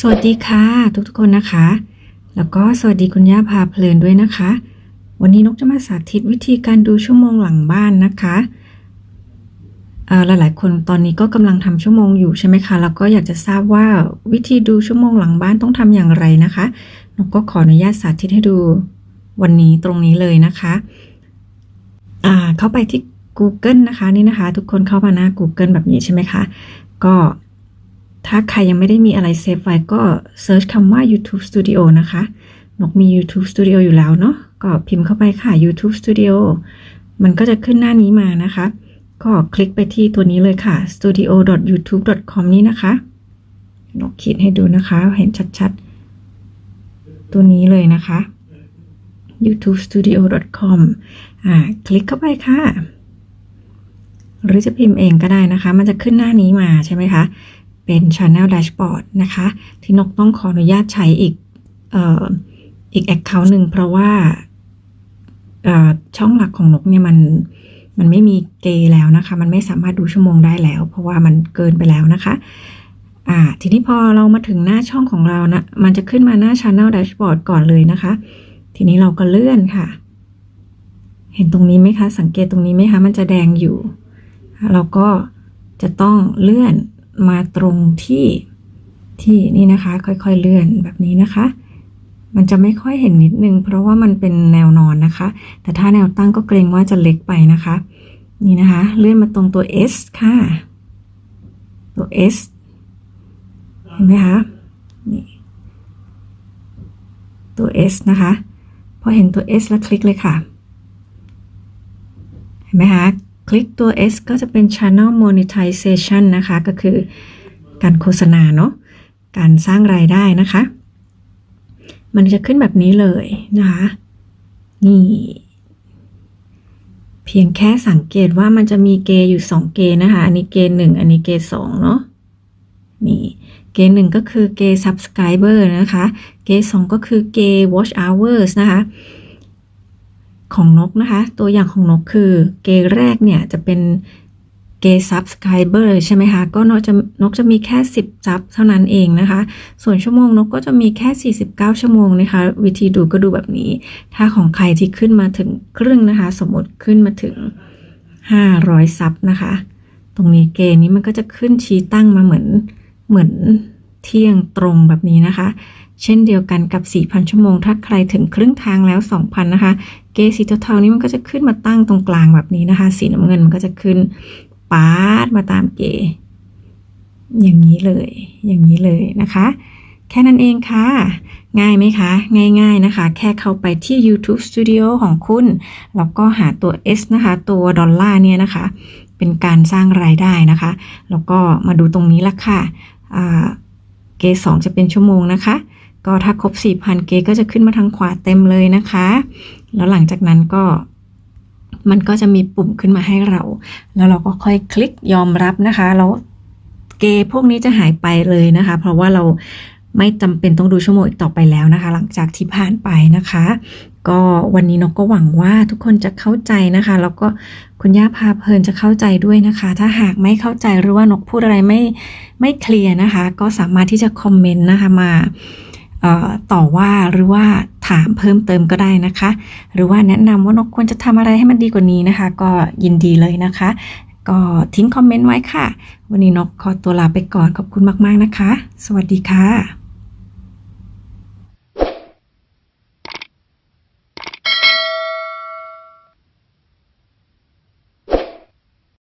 สวัสดีค่ะ ทุกๆคนนะคะ แล้วก็สวัสดีคุณย่าพาเพลินด้วยนะคะ วันนี้นกจะมาสาธิตวิธีการดูชั่วโมงหลังบ้านนะคะเอ่อหลายๆคนตอนนี้ก็กำลังทำชั่วโมงอยู่ใช่ไหมคะ แล้วก็อยากจะทราบว่าวิธีดูชั่วโมงหลังบ้านต้องทำอย่างไรนะคะนกก็ขออนุญาตสาธิตให้ดูวันนี้ตรงนี้เลยนะคะอ่าเข้าไปที่ Google นะคะนี่นะคะ ทุกคนเข้ามาหน้า Google แบบนี้ใช่ไหมคะ ก็ ถ้าใครยังไม่ได้มีอะไรเซฟไว้ก็เซิร์ชคำว่า YouTube Studio นะคะนกมี YouTube Studio อยู่แล้วเนาะก็พิมพ์เข้าไปค่ะ YouTube Studio มันก็จะขึ้นหน้านี้มานะคะ ก็คลิกไปที่ตัวนี้เลยค่ะ studio.youtube.com นี่นะคะนกขีดให้ดูนะคะ เห็นชัดๆ ตัวนี้เลยนะคะ youtubestudio.com อ่า คลิกเข้าไปค่ะ หรือจะพิมพ์เองก็ได้นะคะ มันจะขึ้นหน้านี้มาใช่ไหมคะ เป็น Channel Dashboard นะคะ ที่นกต้องขออนุญาตใช้อีกอ,อ,อีก Account หนึ่งเพราะว่าช่องหลักของนกเนี่ยมันมันไม่มีเกย์แล้วนะคะ มันไม่สามารถดูชั่วโมงได้แล้ว เพราะว่ามันเกินไปแล้วนะคะอ่าทีนี้พอเรามาถึงหน้าช่องของเรานะ มันจะขึ้นมาหน้า Channel Dashboard ก่อนเลยนะคะ ทีนี้เราก็เลื่อนค่ะ เห็นตรงนี้ไหมคะ สังเกตตรงนี้ไหมคะ มันจะแดงอยู่ เราก็จะต้องเลื่อน มาตรงที่ที่นี่นะคะ ค่อยๆเลื่อนแบบนี้นะคะ มันจะไม่ค่อยเห็นนิดนึง เพราะว่ามันเป็นแนวนอนนะคะ แต่ถ้าแนวตั้งก็เกรงว่าจะเล็กไปนะคะ นี่นะคะ เลื่อนมาตรงตัว S ค่ะ ตัว S เห็นไหมคะนี่ตัว S นะคะพอเห็นตัว S แล้วคลิกเลยค่ะ เห็นไหมคะ คลิกตัว S ก็จะเป็น Channel Monetization นะคะ ก็คือการโฆษณาเนาะ การสร้างรายได้นะคะ มันจะขึ้นแบบนี้เลยนะคะ นี่ เพียงแค่สังเกตว่ามันจะมีเกย์อยู่ 2 เกย์นะคะ อันนี้เกย์หนึ่งอันนี้เกย์สองเนาะ นี่เกย์หนึ่งก็คือเกย์ subscriber นะคะ เกย์สองก็คือเกย์ watch hours นะคะ ของนกนะคะ ตัวอย่างของนกคือ เกย์แรกเนี่ยจะเป็นเกย์ subscriber ใช่ไหมคะ ก็นกจะนกจะมีแค่ 10ซับเท่านั้นเองนะคะ ส่วนชั่วโมงนกก็จะมีแค่ 49 ชั่วโมงนะคะ วิธีดูก็ดูแบบนี้ ถ้าของใครที่ขึ้นมาถึงครึ่งนะคะ สมมติขึ้นมาถึง 500ซับนะคะ ตรงนี้เกณฑ์นี้มันก็จะขึ้นชี้ตั้งมาเหมือนเหมือน เที่ยงตรงแบบนี้นะคะ เช่นเดียวกันกับ 4,000 ชั่วโมง ถ้าใครถึงครึ่งทางแล้ว 2,000 นะคะ เกสีเทาๆนี้มันก็จะขึ้นมาตั้งตรงกลางแบบนี้นะคะ สีน้ำเงินมันก็จะขึ้นปาดมาตามเก อย่างนี้เลย อย่างนี้เลยนะคะ แค่นั้นเองค่ะง่ายไหมคะ ง่ายๆนะคะ แค่เข้าไปที่ YouTube Studio ของคุณ แล้วก็หาตัว S นะคะ ตัวดอลลาร์เนี่ยนะคะ เป็นการสร้างรายได้นะคะ แล้วก็มาดูตรงนี้ละค่ะ เกย์สองจะเป็นชั่วโมงนะคะ ก็ถ้าครบ 4,000 เกก็จะขึ้นมาทางขวาเต็มเลยนะคะ แล้วหลังจากนั้นก็มันก็จะมีปุ่มขึ้นมาให้เรา แล้วเราก็ค่อยคลิกยอมรับนะคะ แล้วเกย์พวกนี้จะหายไปเลยนะคะ เพราะว่าเราไม่จำเป็นต้องดูชั่วโมงอีกต่อไปแล้วนะคะ หลังจากที่ผ่านไปนะคะ ก็วันนี้นกก็หวังว่าทุกคนจะเข้าใจนะคะ แล้วก็คุณย่าพาเพลินจะเข้าใจด้วยนะคะ ถ้าหากไม่เข้าใจหรือว่านกพูดอะไรไม่ไม่เคลียร์นะคะ ก็สามารถที่จะคอมเมนต์นะคะมาต่อว่าหรือว่าถามเพิ่มเติมก็ได้นะคะ หรือว่าแนะนำว่านกควรจะทำอะไรให้มันดีกว่านี้นะคะ ก็ยินดีเลยนะคะ ก็ทิ้งคอมเมนต์ไว้ค่ะ วันนี้นกขอตัวลาไปก่อนขอบคุณมาก ๆนะคะ สวัสดีค่ะ